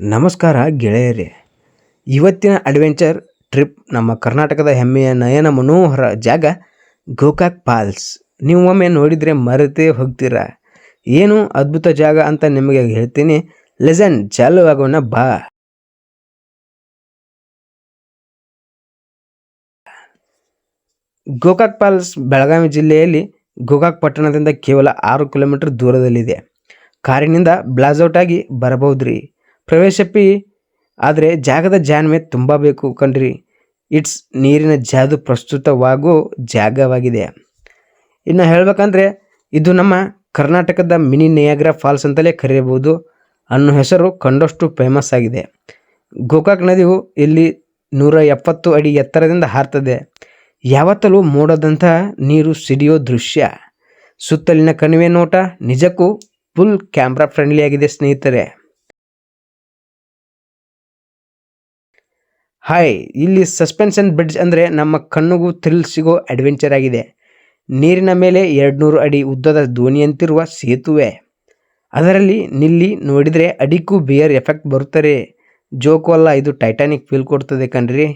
ನಮಸ್ಕಾರ ಗೆಳೆಯರೇ. ಇವತ್ತಿನ ಅಡ್ವೆಂಚರ್ ಟ್ರಿಪ್ ನಮ್ಮ ಕರ್ನಾಟಕದ ಹೆಮ್ಮೆಯ ನಯನ ಮನೋಹರ ಜಾಗ ಗೋಕಾಕ್ ಫಾಲ್ಸ್ ನೀವು ಒಮ್ಮೆ ನೋಡಿದರೆ ಮರೆತೇ ಹೋಗ್ತೀರಾ. ಏನು ಅದ್ಭುತ ಜಾಗ ಅಂತ ನಿಮಗೆ ಹೇಳ್ತೀನಿ. ಲೆಸನ್ ಚಾಲು ಆಗೋಣ, ಬಾ. ಗೋಕಾಕ್ ಫಾಲ್ಸ್ ಬೆಳಗಾವಿ ಜಿಲ್ಲೆಯಲ್ಲಿ ಗೋಕಾಕ್ ಪಟ್ಟಣದಿಂದ ಕೇವಲ ಆರು ಕಿಲೋಮೀಟರ್ ದೂರದಲ್ಲಿದೆ. ಕಾರಿನಿಂದ ಬ್ಲಾಸ್ಔಟ್ ಆಗಿ ಬರಬಹುದ್ರಿ. ಪ್ರವೇಶ ಫೀ ಆದರೆ ಜಾಗದ ಜಾಣ್ಮೆ ತುಂಬ ಬೇಕು ಕಣ್ರಿ. ಇಟ್ಸ್ ನೀರಿನ ಜಾದು ಪ್ರಸ್ತುತವಾಗೋ ಜಾಗವಾಗಿದೆ. ಇನ್ನು ಹೇಳಬೇಕಂದ್ರೆ, ಇದು ನಮ್ಮ ಕರ್ನಾಟಕದ ಮಿನಿ ನಯಾಗ್ರಾ ಫಾಲ್ಸ್ ಅಂತಲೇ ಕರೆಯಬಹುದು ಅನ್ನೋ ಹೆಸರು ಕಂಡಷ್ಟು ಫೇಮಸ್ ಆಗಿದೆ. ಗೋಕಾಕ್ ನದಿಯು ಇಲ್ಲಿ ನೂರ ಎಪ್ಪತ್ತು ಅಡಿ ಎತ್ತರದಿಂದ ಹಾರ್ತದೆ. ಯಾವತ್ತಲೂ ಮೋಡದಂಥ ನೀರು ಸಿಡಿಯೋ ದೃಶ್ಯ. ಸುತ್ತಲಿನ ಕಣಿವೆ ನೋಟ ನಿಜಕ್ಕೂ ಫುಲ್ ಕ್ಯಾಮ್ರಾ ಫ್ರೆಂಡ್ಲಿ ಆಗಿದೆ ಸ್ನೇಹಿತರೆ. ಹಾಯ್ ಇಲ್ಲಿ ಸಸ್ಪೆನ್ಷನ್ ಬ್ರಿಡ್ಜ್ ಅಂದರೆ ನಮ್ಮ ಕಣ್ಣಿಗೂ ಥ್ರಿಲ್ ಸಿಗೋ ಅಡ್ವೆಂಚರ್ ಆಗಿದೆ. ನೀರಿನ ಮೇಲೆ ಎರಡುನೂರು ಅಡಿ ಉದ್ದದ ದೋಣಿಯಂತಿರುವ ಸೇತುವೆ. ಅದರಲ್ಲಿ ನಿಲ್ಲಿ ನೋಡಿದರೆ ಅಡಿಕ್ಕೂ ಬಿಯರ್ ಎಫೆಕ್ಟ್ ಬರುತ್ತಾರೆ. ಜೋಕು ಅಲ್ಲ, ಇದು ಟೈಟಾನಿಕ್ ಫೀಲ್ ಕೊಡ್ತದೆ ಕಣ್ರಿ.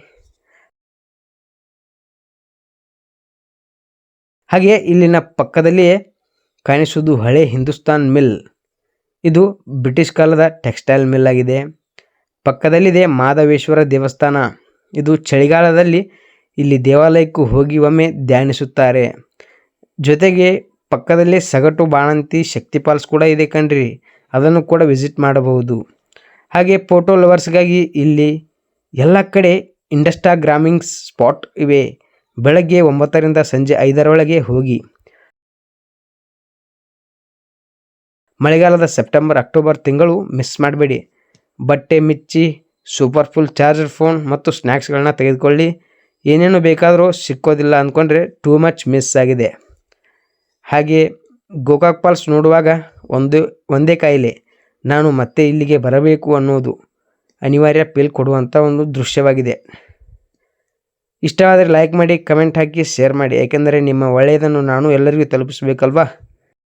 ಹಾಗೆ ಇಲ್ಲಿನ ಪಕ್ಕದಲ್ಲಿಯೇ ಕಾಣಿಸುವುದು ಹಳೆ ಹಿಂದೂಸ್ತಾನ್ ಮಿಲ್ ಇದು ಬ್ರಿಟಿಷ್ ಕಾಲದ ಟೆಕ್ಸ್ಟೈಲ್ ಮಿಲ್ ಆಗಿದೆ. ಪಕ್ಕದಲ್ಲಿದೆ ಮಾಧವೇಶ್ವರ ದೇವಸ್ಥಾನ. ಇದು ಚಳಿಗಾಲದಲ್ಲಿ ಇಲ್ಲಿ ದೇವಾಲಯಕ್ಕೂ ಹೋಗಿ ಒಮ್ಮೆ ಧ್ಯಾನಿಸುತ್ತಾರೆ. ಜೊತೆಗೆ ಪಕ್ಕದಲ್ಲೇ ಸಗಟು ಬಾಣಂತಿ ಶಕ್ತಿ ಫಾಲ್ಸ್ ಕೂಡ ಇದೆ ಕಣ್ರಿ. ಅದನ್ನು ಕೂಡ ವಿಸಿಟ್ ಮಾಡಬಹುದು. ಹಾಗೆ ಫೋಟೋ ಲವರ್ಸ್ಗಾಗಿ ಇಲ್ಲಿ ಎಲ್ಲ ಕಡೆ ಇಂಡಸ್ಟಾಗ್ರಾಮಿಂಗ್ ಸ್ಪಾಟ್ ಇವೆ. ಬೆಳಗ್ಗೆ ಒಂಬತ್ತರಿಂದ ಸಂಜೆ ಐದರೊಳಗೆ ಹೋಗಿ. ಮಳೆಗಾಲದ ಸೆಪ್ಟೆಂಬರ್ ಅಕ್ಟೋಬರ್ ತಿಂಗಳು ಮಿಸ್ ಮಾಡಬೇಡಿ. ಬಟ್ಟೆ ಮಿಚ್ಚಿ ಸೂಪರ್ ಫುಲ್ ಚಾರ್ಜರ್ ಫೋನ್ ಮತ್ತು ಸ್ನ್ಯಾಕ್ಸ್ಗಳನ್ನ ತೆಗೆದುಕೊಳ್ಳಿ. ಏನೇನು ಬೇಕಾದರೂ ಸಿಕ್ಕೋದಿಲ್ಲ ಅಂದ್ಕೊಂಡ್ರೆ ಟೂ ಮಚ್ ಮಿಸ್ ಆಗಿದೆ. ಹಾಗೆ ಗೋಕಾಕ್ ಫಾಲ್ಸ್ ನೋಡುವಾಗ ಒಂದು, ಒಂದೇ ಕಾಯಿಲೆ, ನಾನು ಮತ್ತೆ ಇಲ್ಲಿಗೆ ಬರಬೇಕು ಅನ್ನೋದು ಅನಿವಾರ್ಯ ಫೀಲ್ ಕೊಡುವಂಥ ಒಂದು ದೃಶ್ಯವಾಗಿದೆ. ಇಷ್ಟವಾದರೆ ಲೈಕ್ ಮಾಡಿ ಕಮೆಂಟ್ ಹಾಕಿ ಶೇರ್ ಮಾಡಿ, ಯಾಕೆಂದರೆ ನಿಮ್ಮ ಒಳ್ಳೆಯದನ್ನು ನಾನು ಎಲ್ಲರಿಗೂ ತಲುಪಿಸಬೇಕಲ್ವಾ?